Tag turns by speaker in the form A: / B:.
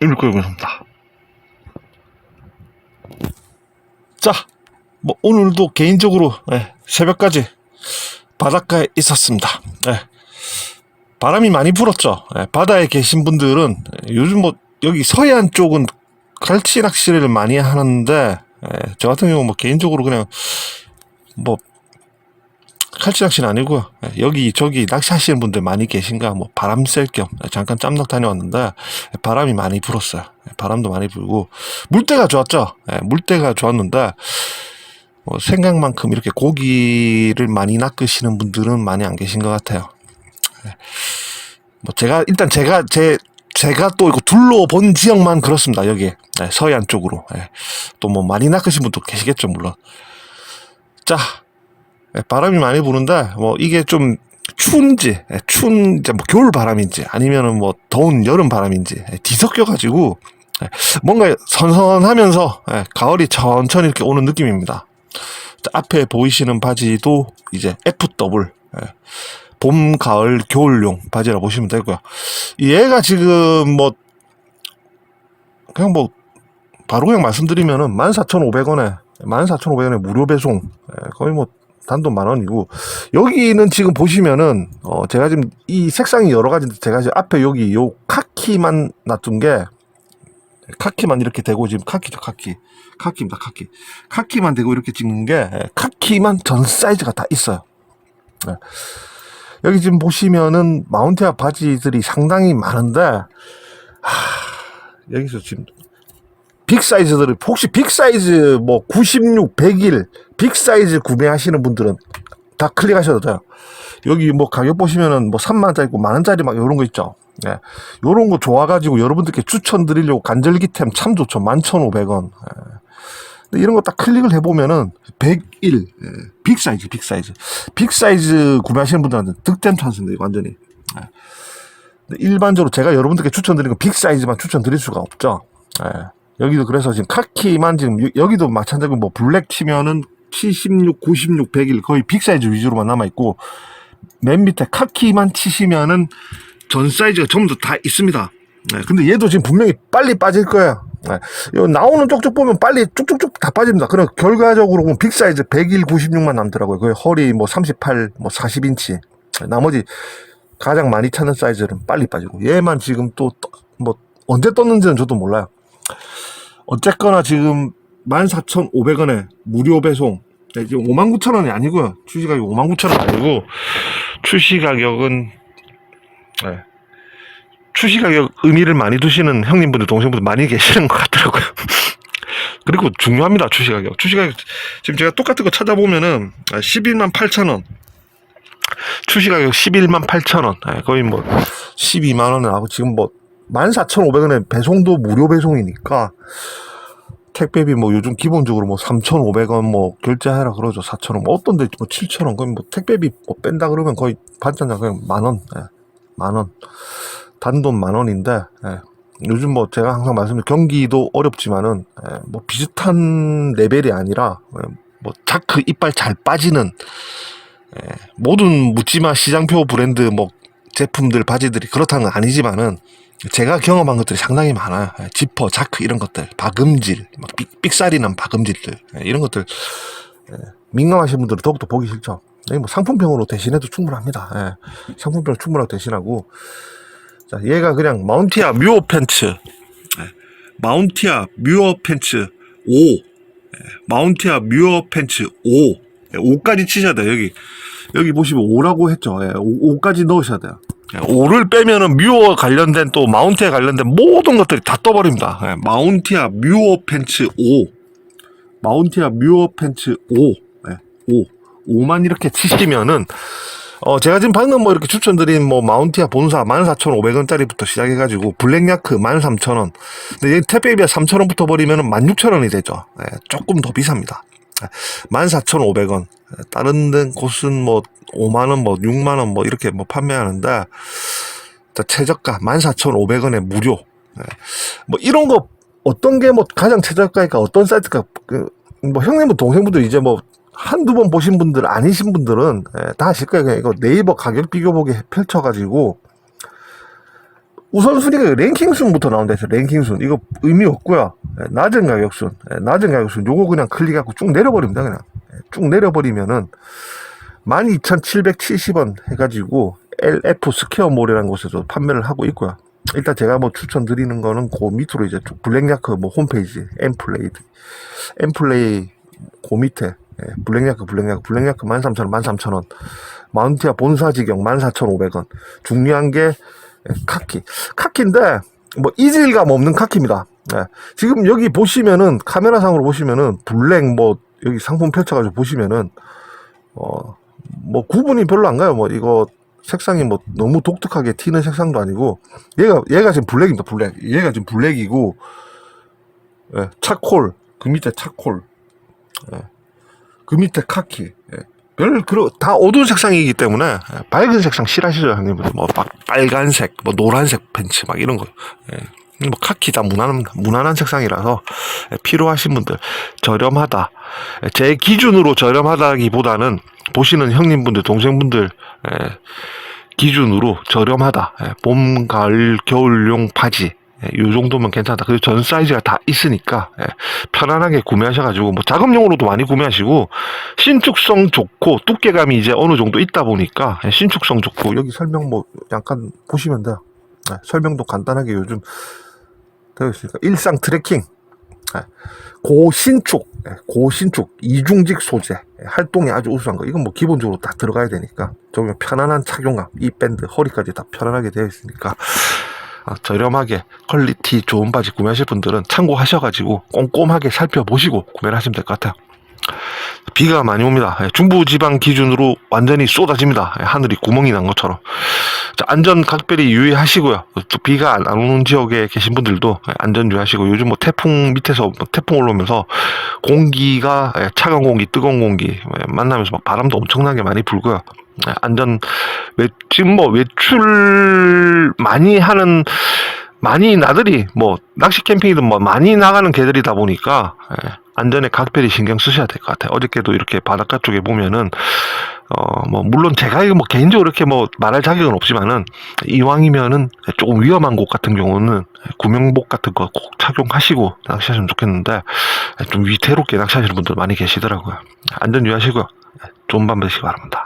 A: 일거입니다. 자, 뭐 오늘도 개인적으로 예, 새벽까지 바닷가에 있었습니다. 예, 바람이 많이 불었죠. 예, 바다에 계신 분들은 예, 요즘 뭐 여기 서해안 쪽은 갈치 낚시를 많이 하는데 예, 저 같은 경우 뭐 개인적으로 그냥 뭐 칼치 낚시는 아니고요. 예, 여기 저기 낚시하시는 분들 많이 계신가 뭐 바람 쐴 겸 잠깐 짬낚 다녀왔는데 바람이 많이 불었어요. 예, 바람도 많이 불고 물때가 좋았죠. 예, 물때가 좋았는데 뭐 생각만큼 이렇게 고기를 많이 낚으시는 분들은 많이 안 계신 것 같아요. 예, 뭐 제가 일단 제가 제 제가 또 이거 둘러본 지역만 그렇습니다. 여기 예, 서해안 쪽으로 또 뭐 많이 낚으신 분도 계시겠죠 물론. 자 예, 바람이 많이 부는데 뭐 이게 좀 추운지 예, 추운 뭐 겨울 바람인지 아니면은 뭐 더운 여름 바람인지 예, 뒤섞여 가지고 뭔가 선선하면서 예, 가을이 천천히 이렇게 오는 느낌입니다. 자, 앞에 보이시는 바지도 이제 FW 예, 봄, 가을, 겨울용 바지라 보시면 되고요. 얘가 지금 뭐 그냥 뭐 바로 그냥 말씀드리면은 14,500원에 14,500원에 무료 배송 예, 거의 뭐 단돈 만 원이고 여기는 지금 보시면은 어 제가 지금 이 색상이 여러 가지인데 제가 지금 앞에 여기 요 카키만 놔둔 게 카키만 이렇게 되고 지금 카키죠 카키. 카키입니다 카키. 카키만 되고 이렇게 찍는 게 예, 카키만 전 사이즈가 다 있어요. 예. 여기 지금 보시면은 마운티아 바지들이 상당히 많은데 하, 여기서 지금 빅 사이즈들을 혹시 빅 사이즈 뭐 96, 101, 빅 사이즈 구매하시는 분들은 다 클릭하셔도 돼요. 여기 뭐 가격 보시면은 뭐 3만원짜리 있고 만원짜리 막 요런 거 있죠. 예. 요런 거 좋아가지고 여러분들께 추천드리려고 간절기템 참 좋죠. 11,500원. 예. 근데 이런 거 딱 클릭을 해보면은 101, 예. 빅 사이즈, 빅 사이즈. 빅 사이즈 구매하시는 분들한테 득템 찬스인데, 완전히. 예. 일반적으로 제가 여러분들께 추천드리는 건 빅 사이즈만 추천드릴 수가 없죠. 예. 여기도 그래서 지금 카키만 지금 여- 여기도 마찬가지고 뭐 블랙 치면은 76, 96, 101 거의 빅 사이즈 위주로만 남아 있고 맨 밑에 카키만 치시면은 전 사이즈가 전부 다 있습니다. 네, 근데 얘도 지금 분명히 빨리 빠질 거예요. 네, 요 나오는 쪽쪽 보면 빨리 쭉쭉쭉 다 빠집니다. 그럼 결과적으로 보면 빅 사이즈 101, 96만 남더라고요. 그 허리 뭐 38, 뭐 40인치. 나머지 가장 많이 찾는 사이즈는 빨리 빠지고 얘만 지금 또 뭐 언제 떴는지는 저도 몰라요. 어쨌거나 지금 14,500원에 무료 배송. 네, 지금 59,000원이 아니고요. 출시 가격 59,000원 아니고 출시 가격은 네. 출시 가격 의미를 많이 두시는 형님분들, 동생분들 많이 계시는 것 같더라고요. 그리고 중요합니다. 출시 가격. 출시 가격 지금 제가 똑같은 거 찾아보면은 11만 8천원. 출시 가격 11만 8천원. 거의 뭐 12만 원을 하고 지금 뭐 14,500원에 배송도 무료 배송이니까 택배비 뭐 요즘 기본적으로 뭐 3,500원 뭐 결제하라 그러죠. 4,000원. 뭐 어떤 데뭐 7,000원. 거의 뭐 택배비 뭐 뺀다 그러면 거의 반찬장 그냥 만 원. 예. 만 원. 단돈 만 원인데 예. 요즘 뭐 제가 항상 말씀드린 경기도 어렵지만은 예, 뭐 비슷한 레벨이 아니라 예, 뭐 자크 이빨 잘 빠지는 예, 모든 묻지마 시장표 브랜드 뭐 제품들 바지들이 그렇다는 건 아니지만은 제가 경험한 것들이 상당히 많아요. 예, 지퍼, 자크 이런 것들, 박음질, 막 삑, 삑사리 난 박음질들 예, 이런 것들 예, 민감하신 분들은 더욱더 보기 싫죠. 뭐 상품평으로 대신해도 충분합니다. 예, 상품평 충분하고 대신하고 자 얘가 그냥 마운티아 뮤어 팬츠 예, 마운티아 뮤어 팬츠 5 예, 마운티아 뮤어 팬츠 5 예, 5까지 치셔야 돼요. 여기 여기 보시면 5라고 했죠. 예, 5, 까지 넣으셔야 돼요. 예, 5를 빼면은 뮤어 관련된 또 마운티아 관련된 모든 것들이 다 떠버립니다. 예, 마운티아 뮤어 팬츠 5 마운티아 뮤어 팬츠 5 예, 5 5만 이렇게 치시면은 어, 제가 지금 방금 뭐 이렇게 추천드린 뭐 마운티아 본사 14,500원짜리부터 시작해가지고 블랙야크 13,000원. 근데 얘 택배비가 3,000원부터 버리면은 16,000원이 되죠. 예, 조금 더 비쌉니다. 예, 14,500원. 예, 다른 데 곳은 뭐 5만원, 뭐 6만원 뭐 이렇게 뭐 판매하는데, 자, 최저가 14,500원에 무료. 예, 뭐 이런 거 어떤 게 뭐 가장 최저가일까 어떤 사이트가 그, 뭐 형님은 동생분들 이제 뭐 한두 번 보신 분들 아니신 분들은 예, 다 아실 거예요. 이거 네이버 가격 비교 보기 펼쳐가지고 우선순위가 랭킹 순부터 나온다 해서 랭킹 순. 이거 의미 없고요. 예, 낮은 가격 순. 예, 낮은 가격 순. 요거 그냥 클릭하고 쭉 내려버립니다 그냥. 예, 쭉 내려버리면은 12,770원 해가지고 LF 스퀘어몰이라는 곳에서 판매를 하고 있고요. 일단 제가 뭐 추천드리는 거는 그 밑으로 이제 쭉 블랙야크 뭐 홈페이지 엠플레이 엠플레이 그 밑에 예, 블랙야크 블랙야크 블랙야크 13,000원 13,000원. 마운티아 본사 직영 14,500원. 중요한 게 예, 카키. 카키인데 뭐 이질감 없는 카키입니다. 예, 지금 여기 보시면은 카메라상으로 보시면은 블랙 뭐 여기 상품 펼쳐가지고 보시면은 어 뭐 구분이 별로 안 가요. 뭐 이거 색상이 뭐 너무 독특하게 튀는 색상도 아니고 얘가 얘가 지금 블랙입니다 블랙. 얘가 지금 블랙이고 예, 차콜. 그 밑에 차콜. 예, 그 밑에 카키. 예. 별 그런 다 어두운 색상이기 때문에 예, 밝은 색상 싫어하시죠 형님들? 뭐 막 빨간색 뭐 노란색 팬츠 막 이런 거. 예. 뭐 카키 다 무난한 무난한 색상이라서 예, 필요하신 분들 저렴하다. 예, 제 기준으로 저렴하다기보다는 보시는 형님분들 동생분들 예, 기준으로 저렴하다. 예, 봄 가을 겨울용 바지. 예, 요 정도면 괜찮다. 그리고 전 사이즈가 다 있으니까 예, 편안하게 구매하셔가지고 뭐 작업용으로도 많이 구매하시고 신축성 좋고 두께감이 이제 어느 정도 있다 보니까 예, 신축성 좋고. 여기 설명 뭐 약간 보시면 돼요. 예, 설명도 간단하게 요즘 되어 있으니까. 일상 트래킹. 예, 고신축. 예, 고신축. 이중직 소재. 예, 활동이 아주 우수한 거. 이건 뭐 기본적으로 다 들어가야 되니까. 저기 편안한 착용감. 이 밴드 허리까지 다 편안하게 되어 있으니까. 아, 저렴하게 퀄리티 좋은 바지 구매하실 분들은 참고하셔가지고 꼼꼼하게 살펴보시고 구매를 하시면 될 것 같아요. 비가 많이 옵니다. 예, 중부지방 기준으로 완전히 쏟아집니다. 예, 하늘이 구멍이 난 것처럼. 자, 안전 각별히 유의하시고요. 또 비가 안 오는 지역에 계신 분들도 예, 안전 유의하시고 요즘 뭐 태풍 밑에서 뭐 태풍 올라오면서 공기가 예, 차가운 공기, 뜨거운 공기 예, 만나면서 막 바람도 엄청나게 많이 불고요. 예, 안전 외, 지금 뭐 외출 많이 하는 많이 나들이 뭐 낚시 캠핑이든 뭐 많이 나가는 개들이다 보니까 예, 안전에 각별히 신경 쓰셔야 될 것 같아요. 어저께도 이렇게 바닷가 쪽에 보면은 어 뭐 물론 제가 이거 뭐 개인적으로 이렇게 뭐 말할 자격은 없지만은 이왕이면은 조금 위험한 곳 같은 경우는 구명복 같은 거 꼭 착용하시고 낚시하시면 좋겠는데 좀 위태롭게 낚시하시는 분들 많이 계시더라고요. 안전 유의하시고요. 좋은 밤 되시기 바랍니다.